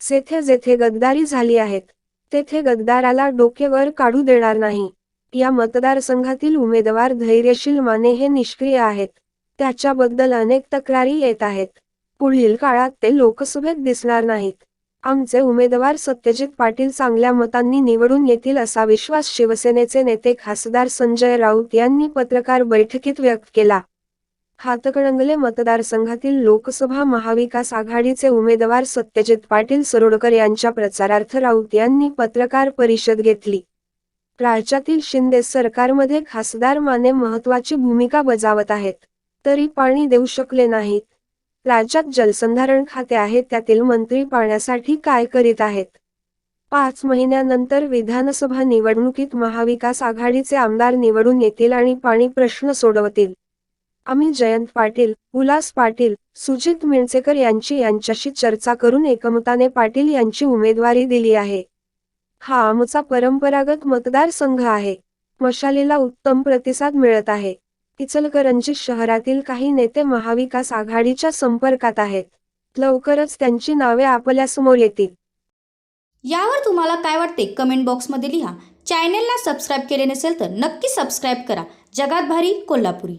जेथे जेथे गद्दारी झाली आहेत तेथे गद्दाराला डोकेवर काढू देणार नाही. या मतदारसंघातील उमेदवार धैर्यशील माने हे निष्क्रिय आहेत. त्याच्याबद्दल अनेक तक्रारी येत आहेत. पुढील काळात ते लोकसभेत दिसणार नाहीत. आमचे उमेदवार सत्यजित पाटील चांगल्या मतांनी निवडून येतील असा विश्वास शिवसेनेचे नेते खासदार संजय राऊत यांनी पत्रकार बैठकीत व्यक्त केला. हातकणंगले मतदारसंघातील लोकसभा महाविकास आघाडीचे उमेदवार सत्यजित पाटील सरोडकर यांच्या प्रचारार्थ राऊत यांनी पत्रकार परिषद घेतली. राज्यातील शिंदे सरकारमध्ये खासदार माने महत्वाची भूमिका बजावत आहेत. तरी पाणी देऊ शकले नाहीत. राज्यात जलसंधारण खाते आहे त्यातील मंत्री पाण्यासाठी काय करीत आहेत? पाच महिन्यानंतर विधानसभा निवडणुकीत महाविकास आघाडीचे आमदार निवडून येतील आणि पाणी प्रश्न सोडवतील. आम्ही जयंत पाटील उल्हास पाटील सुजित मिणसेकर यांची यांच्याशी चर्चा करून एकमताने पाटील यांची उमेदवारी दिली आहे. हा आमचा परंपरागत मतदारसंघ आहे. मशालीला उत्तम प्रतिसाद मिळत आहे. इचलकरंजी शहरातील काही नेते महाविकास आघाडीच्या संपर्कात आहेत. लवकरच त्यांची नावे आपल्यासमोर येतील. यावर तुम्हाला काय वाटते कमेंट बॉक्समध्ये लिहा. चॅनेलला सबस्क्राईब केले नसेल तर नक्की सबस्क्राईब करा. जगात भारी कोल्हापुरी.